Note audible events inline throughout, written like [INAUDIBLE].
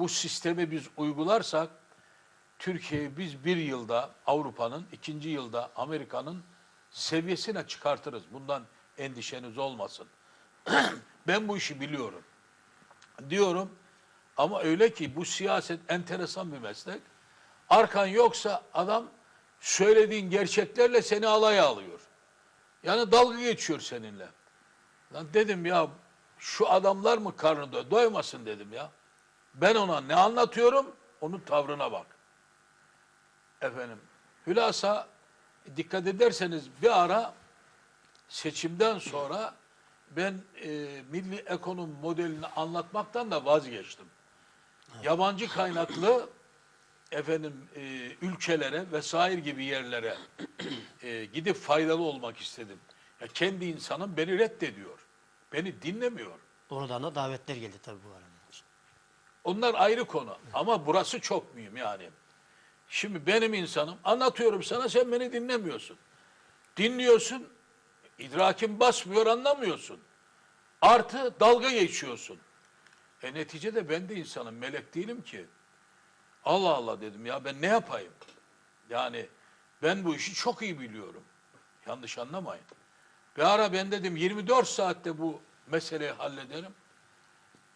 bu sistemi biz uygularsak Türkiye'yi biz bir yılda Avrupa'nın, ikinci yılda Amerika'nın seviyesine çıkartırız. Bundan endişeniz olmasın. [CLEARS THROAT] ben bu işi biliyorum. Diyorum ama öyle ki bu siyaset enteresan bir meslek. Arkan yoksa adam söylediğin gerçeklerle seni alaya alıyor. Yani dalga geçiyor seninle. Lan dedim ya şu adamlar mı karnı do- doymasın dedim ya. Ben ona ne anlatıyorum onun tavrına bak. Efendim hülasa dikkat ederseniz bir ara seçimden sonra ben e, milli ekonomi modelini anlatmaktan da vazgeçtim. Yabancı kaynaklı efendim e, ülkelere vesaire gibi yerlere e, gidip faydalı olmak istedim. Ya kendi insanım beni reddediyor. Beni dinlemiyor. Oradan da davetler geldi tabii bu arada. Onlar ayrı konu. Ama burası çok mühim yani. Şimdi benim insanım anlatıyorum sana sen beni dinlemiyorsun. Dinliyorsun, idrakin basmıyor anlamıyorsun. Artı dalga geçiyorsun. E neticede ben de insanım, melek değilim ki. Allah Allah dedim ya ben ne yapayım? Yani ben bu işi çok iyi biliyorum. Yanlış anlamayın. Bir ara ben dedim 24 saatte bu meseleyi hallederim.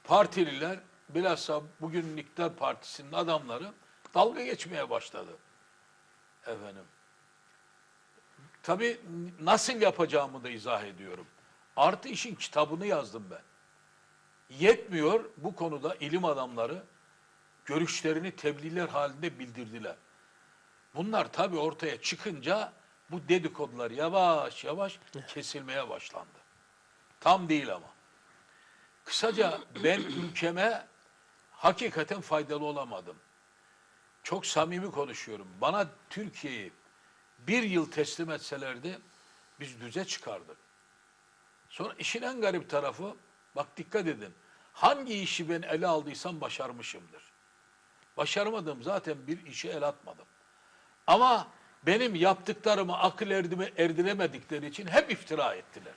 Partililer bilhassa bugün İktidar Partisi'nin adamları dalga geçmeye başladı. Efendim. Tabii nasıl yapacağımı da izah ediyorum. Artı işin kitabını yazdım ben. Yetmiyor bu konuda ilim adamları görüşlerini tebliğler halinde bildirdiler. Bunlar tabii ortaya çıkınca bu dedikodular yavaş yavaş kesilmeye başlandı. Tam değil ama. Kısaca ben ülkeme hakikaten faydalı olamadım. Çok samimi konuşuyorum. Bana Türkiye'yi bir yıl teslim etselerdi biz düze çıkardık. Sonra işin en garip tarafı, bak dikkat edin. Hangi işi ben ele aldıysam başarmışımdır. Başaramadım zaten bir işe el atmadım. Ama benim yaptıklarımı akıl erdime erdiremedikleri için hep iftira ettiler.